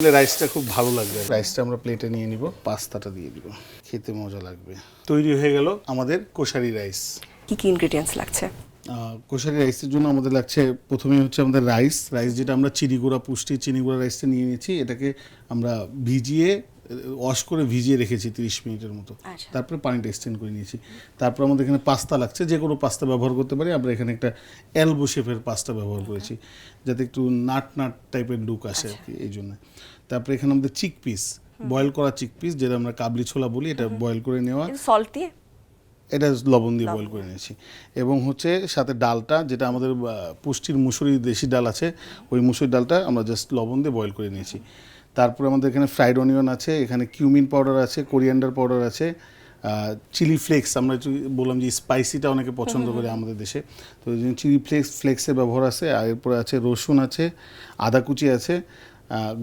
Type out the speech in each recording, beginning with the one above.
রাইসটা খুব ভালো লাগবে। রাইসটা আমরা প্লেটে নিয়ে নিব পাস্তাটা দিয়ে দিব। খেতে মজা লাগবে। তৈরি হয়ে গেল আমাদের কোশারি রাইস কি কি ইনগ্রেডিয়েন্টস লাগছে? আহ, কোশারি রাইসের জন্য আমাদের লাগছে প্রথমে হচ্ছে আমাদের রাইস রাইস যেটা আমরা চিনি গুঁড়া পুষ্টি চিনি গুঁড়া রাইসটা নিয়ে নিয়েছি এটাকে আমরা ভিজিয়ে ওয়াশ করে ভিজিয়ে রেখেছি তিরিশ মিনিটের মতো। আচ্ছা। তারপরে পানিটা এক্সটেন্ড করে নিয়েছি। তারপর আমাদের এখানে পাস্তা লাগছে যে কোনো পাস্তা ব্যবহার করতে পারি। আমরা এখানে একটা এলবো শেপের পাস্তা ব্যবহার করেছি যাতে একটু নাট নাট টাইপের লুক আসে আর কি এই জন্য। তারপরে এখানে আমাদের চিক পিস বয়েল করা চিক পিস যেটা আমরা কাবলি ছোলা বলি এটা বয়েল করে নেওয়া। সল্ট দিয়ে? এটা লবণ দিয়ে বয়েল করে নিয়েছি। এবং হচ্ছে সাথে ডালটা যেটা আমাদের পুষ্টির মুসুরি দেশি ডাল আছে ওই মুসুরি ডালটা আমরা জাস্ট লবণ দিয়ে বয়েল করে নিয়েছি। তারপরে আমাদের এখানে ফ্রাইড অনিয়ন আছে এখানে কিউমিন পাউডার আছে কোরিয়ান্ডার পাউডার আছে চিলি ফ্লেক্স আমরা বললাম যে স্পাইসিটা অনেকে পছন্দ করে আমাদের দেশে। তো ওই জন্য চিলি ফ্লেক্স ফ্লেক্সের ব্যবহার আছে আর এরপরে আছে রসুন আছে আদা কুচি আছে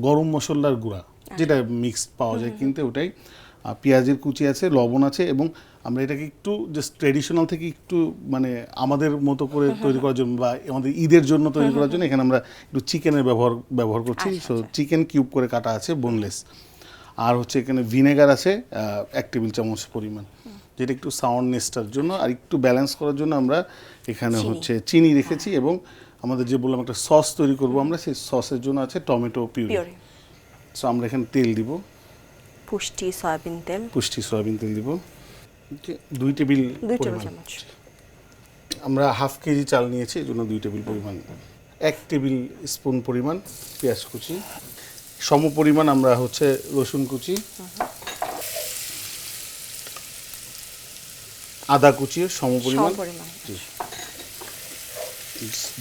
গরম মশলার গুঁড়া যেটা মিক্স পাওয়া যায় কিন্তু ওটাই। পেঁয়াজের কুচি আছে লবণ আছে এবং আমরা এটাকে একটু জাস্ট ট্রেডিশনাল থেকে একটু মানে আমাদের মতো করে তৈরি করার জন্য বা আমাদের ঈদের জন্য তৈরি করার জন্য এখানে আমরা একটু চিকেনের ব্যবহার ব্যবহার করছি। সো চিকেন কিউব করে কাটা আছে বোনলেস আর হচ্ছে এখানে ভিনেগার আছে এক টেবিল চামচ পরিমাণ। যেটা একটু সাউন্ডনেসটার জন্য আর একটু ব্যালেন্স করার জন্য আমরা এখানে হচ্ছে চিনি রেখেছি এবং আমাদের যে বললাম একটা সস তৈরি করব আমরা সেই সসের জন্য আছে টমেটো পিউরি সো আমরা এখানে তেল দিব। পুষ্টি সয়াবিন তেল। পুষ্টি সয়াবিন তেল দিব। দুই টেবিল দুই টেবিল চামচ। আমরা হাফ কেজি চাল নিয়েছি এই জন্য দুই টেবিল পরিমাণ। এক টেবিল স্পুন পরিমাণ পেঁয়াজ কুচি। সম পরিমাণ আমরা হচ্ছে রসুন কুচি। আদা কুচি সম পরিমাণ।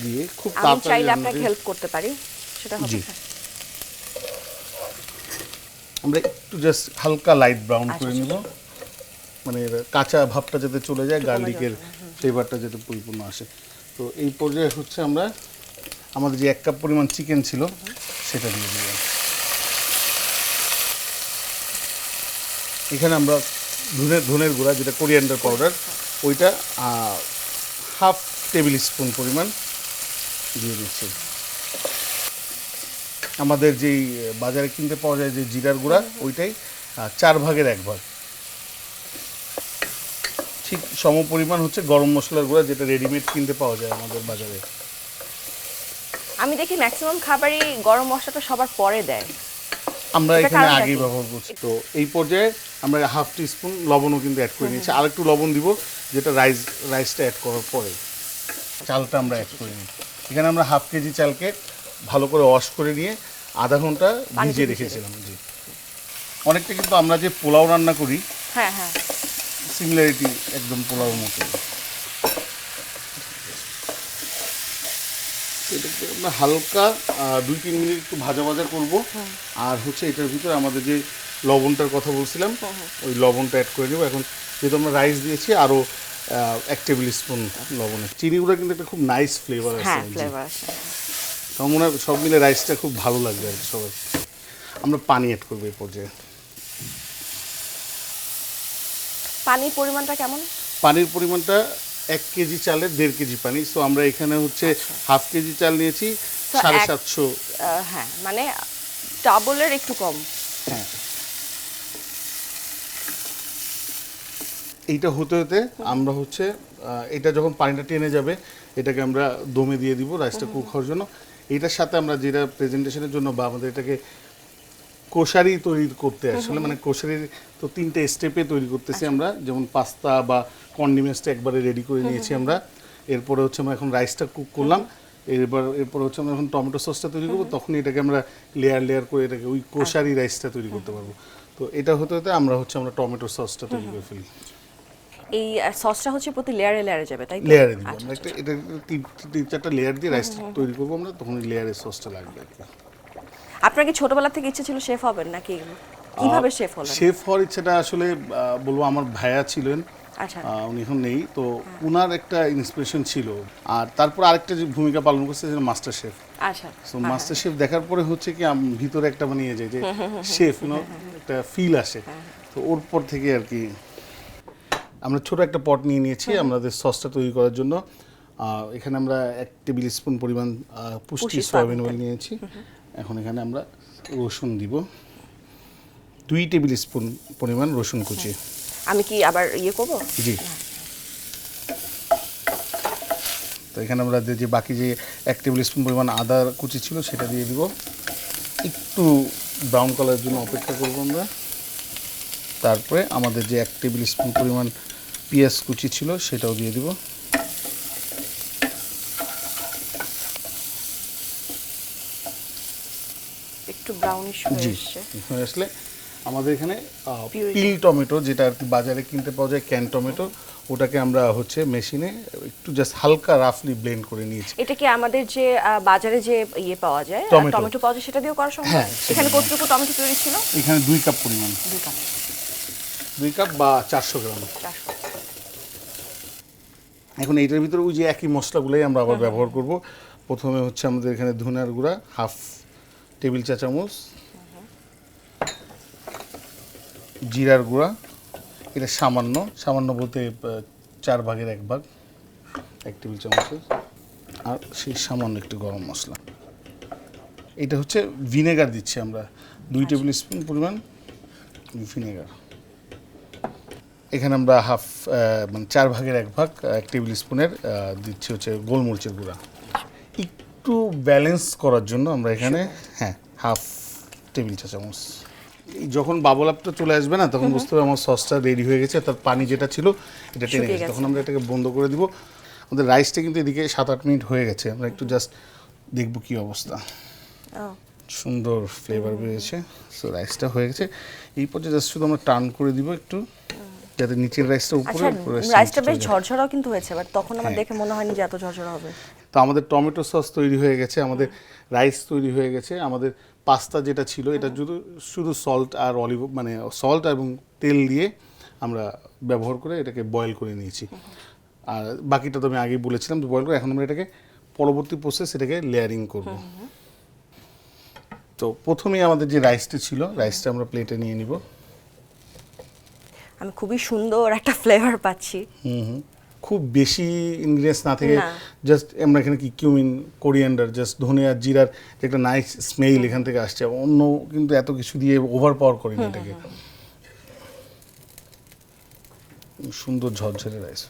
দিয়ে খুব তাড়াতাড়ি আমরা আপনাকে হেল্প করতে পারি। সেটা হবে। আমরা একটু জাস্ট হালকা লাইট ব্রাউন আচ্ছা, করে আচ্ছা। নিব মানে এর কাঁচা ভাবটা যাতে চলে যায় গার্লিকের ফ্লেভারটা যাতে পরিপূর্ণ আসে। তো এই পর্যায়ে হচ্ছে আমরা আমাদের যে এক কাপ পরিমাণ চিকেন ছিল সেটা দিয়ে দিব এখানে আমরা ধনের ধনের গুঁড়া যেটা কোরিয়ান্ডার পাউডার ওইটা হাফ টেবিল স্পুন পরিমাণ দিয়ে দিচ্ছি। আমাদের যেই বাজারে কিনতে পাওয়া যায় যে জিরার গুঁড়া ওইটাই চার ভাগের এক ভাগ। ঠিক সম পরিমাণ হচ্ছে গরম মশলার গুঁড়া যেটা রেডিমেড কিনতে পাওয়া যায় আমাদের বাজারে। আমি দেখি ম্যাক্সিমাম খাবারই গরম মশলাটা সবার পরে দেয়। আমরা এখানে আগেই ব্যবহার করছি। তো এই পর্যায়ে আমরা হাফ টি স্পুন লবণও কিন্তু অ্যাড করে নিয়েছি। আর একটু লবণ দিব যেটা রাইস রাইসটা অ্যাড করার পরে। চালটা আমরা অ্যাড করে নিই। এখানে আমরা হাফ কেজি চালকে ভালো করে ওয়াশ করে নিয়ে আধা ঘণ্টা ভিজিয়ে রেখেছিলাম জি। অনেকটা কিন্তু আমরা যে পোলাও রান্না করি হ্যাঁ হ্যাঁ। সিমিলারিটি একদম পোলাওর মতো। এটাকে আমরা হালকা দুই তিন মিনিট একটু ভাজা ভাজা করব। আর হচ্ছে এটার ভিতরে আমাদের যে লবণটার কথা বলছিলাম ওই লবণটা অ্যাড করে দেবো এখন যেহেতু আমরা রাইস দিয়েছি আরও এক টেবিল স্পুন লবণের। চিনি গুঁড়া কিন্তু একটা খুব নাইস ফ্লেভার হ্যাঁ আছে। ফ্লেভার আছে। আমার মনে হয় সব মিলে রাইসটা খুব ভালো লাগবে আর সবাই। আমরা পানি অ্যাড করব এই পর্যায়ে। পানির পরিমাণটা কেমন? পানির পরিমাণটা এক কেজি চালের দেড় কেজি পানি। সো আমরা এখানে হচ্ছে হাফ কেজি চাল নিয়েছি সাড়ে সাতশো। হ্যাঁ মানে ডাবলের একটু কম। হ্যাঁ। এইটা হতে হতে আমরা হচ্ছে এটা যখন পানিটা টেনে যাবে এটাকে আমরা দমে দিয়ে দিব রাইসটা কুক হওয়ার জন্য। এটার সাথে আমরা যেটা প্রেজেন্টেশনের জন্য বা আমাদের এটাকে কোশারি তৈরি করতে আসলে মানে কোশারির তো তিনটে স্টেপে তৈরি করতেছি আমরা যেমন পাস্তা বা কন্ডিমেন্টসটা একবারে রেডি করে নিয়েছি আমরা। এরপরে হচ্ছে আমরা এখন রাইসটা কুক করলাম। এরপর এরপর হচ্ছে আমরা এখন টমেটো সসটা তৈরি করব তখন এটাকে আমরা লেয়ার লেয়ার করে এটাকে ওই কোশারি রাইসটা তৈরি করতে পারব। তো এটা হতে হতে আমরা হচ্ছে আমরা টমেটো সসটা তৈরি করে ফেলি। এই সসটা হচ্ছে প্রতি লেয়ারে লেয়ারে যাবে তাই তো? লেয়ারে দিব আচ্ছা, আমরা একটা এটা তিন তিন চারটা লেয়ার দিয়ে রাইস তৈরি করব আমরা তখন লেয়ারের সসটা লাগবে আপনার কি ছোটবেলা থেকে ইচ্ছে ছিল শেফ হবেন নাকি কীভাবে শেফ হলেন? শেফ হওয়ার ইচ্ছাটা আসলে বলব আমার ভাইয়া ছিলেন আচ্ছা। উনি এখন নেই তো উনার একটা ইন্সপিরেশন ছিল। আর তারপর আরেকটা যে ভূমিকা পালন করছে যে মাস্টার শেফ আচ্ছা সো মাস্টার শেফ দেখার পরে হচ্ছে কি আম- ভিতরে একটা মানে ইয়ে যায় যে শেফ ইউনো একটা ফিল আসে। তো ওর পর থেকে আর কি আমরা ছোট একটা পট নিয়ে নিয়েছি আমাদের সসটা তৈরি করার জন্য। এখানে আমরা এক টেবিল স্পুন পরিমাণ পুষ্টি সয়াবিন অয়েল নিয়েছি। এখন এখানে আমরা রসুন দিব। দুই টেবিল স্পুন পরিমাণ রসুন কুচি। আমি কি আবার ইয়ে করব? জি। তো এখানে আমরা যে- যে বাকি যে এক টেবিল স্পুন পরিমাণ আদা কুচি ছিল সেটা দিয়ে দিব। একটু ব্রাউন কালারের জন্য অপেক্ষা করব আমরা। তারপরে আমাদের যে এক টেবিল স্পুন পরিমাণ পেঁয়াজ কুচি ছিল সেটাও দিয়ে দিব। একটু ব্রাউনিশ হয়ে হয়ে আসলে আমাদের এখানে পিল টমেটো যেটা আর কি বাজারে কিনতে পাওয়া যায় ক্যান টমেটো ওটাকে আমরা হচ্ছে মেশিনে একটু জাস্ট হালকা রাফলি ব্লেন্ড করে নিয়েছি। এটা কি আমাদের যে বাজারে যে ইয়ে পাওয়া যায় টমেটো। পাওয়া যায় সেটা দিয়েও করা সম্ভব? হ্যাঁ, এখানে কতটুকু টমেটো তৈরি ছিল? এখানে দুই কাপ পরিমাণ। দুই কাপ দুই কাপ বা চারশো গ্রাম। এখন এইটার ভিতরে ওই যে একই মশলাগুলোই আমরা আবার ব্যবহার করব। প্রথমে হচ্ছে আমাদের এখানে ধনিয়ার গুঁড়া হাফ টেবিল চা চামচ জিরার গুঁড়া এটা সামান্য সামান্য বলতে চার ভাগের এক ভাগ এক টেবিল চামচের। আর সেই সামান্য একটু গরম মশলা। এটা হচ্ছে ভিনেগার দিচ্ছি আমরা দুই টেবিল স্পুন পরিমাণ ভিনেগার। এখানে আমরা হাফ মানে চার ভাগের এক ভাগ এক টেবিল স্পুনের দিচ্ছি হচ্ছে গোলমরিচের গুঁড়া। একটু ব্যালেন্স করার জন্য আমরা এখানে হ্যাঁ হাফ টেবিল চা চামচ যখন বাবল আপটা চলে আসবে না তখন বুঝতে হবে আমার সসটা রেডি হয়ে গেছে তার পানি যেটা ছিল এটা টেনে গেছে। গেছে। তখন আমরা এটাকে বন্ধ করে দিব। আমাদের রাইসটা কিন্তু এদিকে সাত আট মিনিট হয়ে গেছে। আমরা একটু জাস্ট দেখব কি অবস্থা। সুন্দর ফ্লেভার বেরিয়েছে। সো রাইসটা হয়ে গেছে। এই পর্যায়ে জাস্ট শুধু আমরা টার্ন করে দিব একটু। যাতে নিচের রাইসটা উপরে আচ্ছা রাইসটা বেশ ঝরঝরাও কিন্তু হয়েছে বাট তখন আমার হ্যাঁ। দেখে মনে হয়নি যে এত ঝরঝরা হবে। তো আমাদের টমেটো সস তৈরি হয়ে গেছে আমাদের রাইস তৈরি হয়ে গেছে আমাদের পাস্তা যেটা ছিল এটা শুধু শুধু সল্ট আর অলিভ মানে সল্ট এবং তেল দিয়ে আমরা ব্যবহার করে এটাকে বয়েল করে নিয়েছি। আর বাকিটা তো আমি আগেই বলেছিলাম যে বয়েল করে এখন আমরা এটাকে পরবর্তী প্রসেস এটাকে লেয়ারিং করব। তো প্রথমেই আমাদের যে রাইসটা ছিল রাইসটা আমরা প্লেটে নিয়ে নিব। আমি খুবই সুন্দর একটা ফ্লেভার পাচ্ছি। খুব বেশি ইনগ্রিডিয়েন্টস না থেকে জাস্ট আমরা এখানে কি কিউমিন কোরিয়ান্ডার জাস্ট ধনিয়া জিরার যে একটা নাইস স্মেল এখান থেকে আসছে। অন্য কিন্তু এত কিছু দিয়ে ওভার পাওয়ার করিনি এটাকে। সুন্দর ঝরঝরে রাইস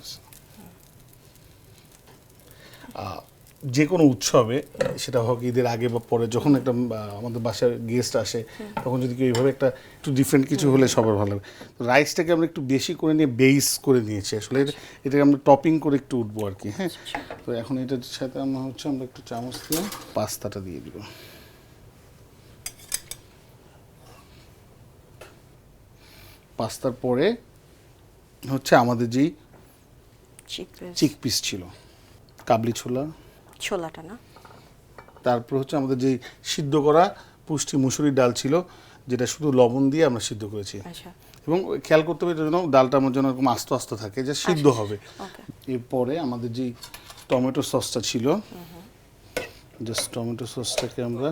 আহ, যে কোনো উৎসবে সেটা হোক ঈদের আগে বা পরে যখন একটা আমাদের বাসায় গেস্ট আসে তখন যদি কেউ এইভাবে একটা একটু ডিফারেন্ট কিছু হলে সবার ভালো হবে তো রাইসটাকে আমরা একটু বেশি করে নিয়ে বেস করে নিয়েছি আসলে। এটা- এটাকে আমরা টপিং করে একটু উঠবো আর কি হ্যাঁ? তো এখন এটার সাথে আমরা হচ্ছে আমরা একটু চামচ দিয়ে পাস্তাটা দিয়ে দিব। পাস্তার পরে হচ্ছে আমাদের যেই চিক পিস ছিল। কাবলি ছোলা। ছোলাটা না? তারপর হচ্ছে আমাদের যে সিদ্ধ করা পুষ্টি মুসুরির ডাল ছিল যেটা শুধু লবণ দিয়ে আমরা সিদ্ধ করেছি। আচ্ছা। এবং খেয়াল করতে হবে যেন ডালটা আমার যেন এরকম আস্ত আস্ত থাকে যে সিদ্ধ হবে। এরপরে আমাদের যে টমেটো সসটা ছিল জাস্ট টমেটো সসটাকে আমরা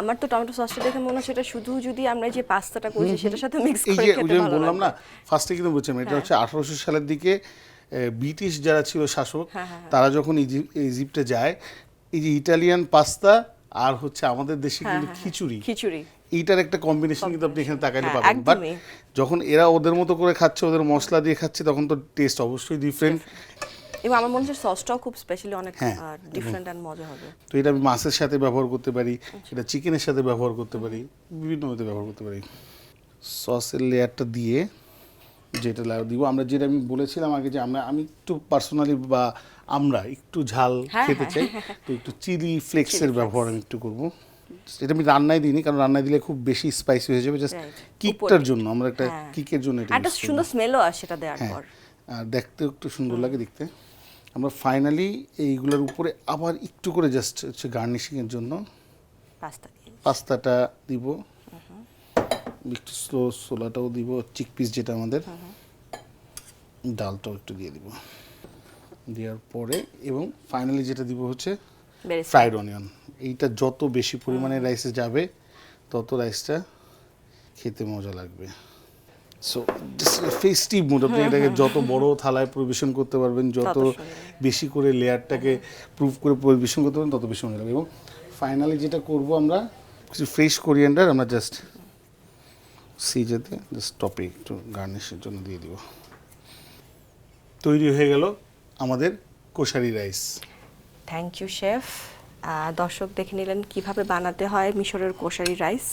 আমার তো টমেটো সসটা দেখে মনে হচ্ছে এটা শুধু যদি আমরা যে পাস্তাটা করছি সেটার সাথে মিক্স করে খেতে যে ভালো বললাম না। হ্যাঁ। ফার্স্টে কিন্তু বলছিলাম এটা হচ্ছে আঠারোশো সালের দিকে ব্রিটিশ যারা ছিল শাসক হ্যাঁ, হ্যাঁ, তারা যখন ইজি- ইজিপ্টে যায় এই যে ইটালিয়ান পাস্তা আর হচ্ছে আমাদের দেশে হ্যাঁ, কিন্তু হ্যাঁ, হ্যাঁ। খিচুড়ি। খিচুড়ি। এইটার একটা কম্বিনেশন কিন্তু আপনি এখানে তাকাইলে হ্যাঁ, পাবেন। বাট যখন এরা ওদের মতো করে খাচ্ছে ওদের মশলা দিয়ে খাচ্ছে তখন তো টেস্ট অবশ্যই ডিফারেন্ট এবং আমার মনে হচ্ছে সসটাও খুব স্পেশালি অনেক হ্যাঁ, ডিফারেন্ট অ্যান্ড মজা হবে। তো এটা আমি মাছের সাথে ব্যবহার করতে পারি আচ্ছা। এটা চিকেনের সাথে ব্যবহার করতে পারি বিভিন্ন ব্যবহার করতে পারি। সসের লেয়ারটা দিয়ে যেটা দিব। আমরা যেটা আমি বলেছিলাম আগে যে আমরা আমি একটু পার্সোনালি বা আমরা একটু ঝাল হ্যাঁ, খেতে চাই তো একটু চিলি ফ্লেক্সের ব্যবহার আমি একটু করব। এটা আমি রান্নায় দিইনি কারণ রান্নায় দিলে খুব বেশি স্পাইসি হয়ে যাবে। জাস্ট. কিকটার জন্য আমরা একটা হ্যাঁ। কিকের জন্য এটা একটা সুন্দর স্মেলও আসে সেটা দেওয়ার হ্যাঁ। পর। আর দেখতে একটু সুন্দর লাগে দেখতে। আমরা ফাইনালি এইগুলোর উপরে আবার একটু করে জাস্ট হচ্ছে গার্নিশিংয়ের জন্য পাস্তা পাস্তাটা দিব। একটু স্লো সোলাটাও দিব চিক পিস যেটা আমাদের। ডালটাও একটু দিয়ে দিব। দেওয়ার পরে এবং ফাইনালি যেটা দিব হচ্ছে ফ্রাইড অনিয়ন এইটা যত বেশি পরিমাণে রাইসে যাবে তত রাইসটা খেতে মজা লাগবে। সো ফেস্টিভ মুড আপনি এটাকে যত বড় থালায় পরিবেশন করতে পারবেন যত বেশি করে লেয়ারটাকে প্রুভ করে পরিবেশন করতে পারবেন তত বেশি মজা লাগবে। এবং ফাইনালি যেটা করব আমরা কিছু ফ্রেশ কোরিয়েন্ডার আমরা জাস্ট সিজেতে জাস্ট টপে একটু গার্নিশের জন্য দিয়ে দিব। তৈরি হয়ে গেল আমাদের koshari rice thank you chef দর্শক দেখে নিলেন কীভাবে বানাতে হয় মিশরের কোশারি রাইস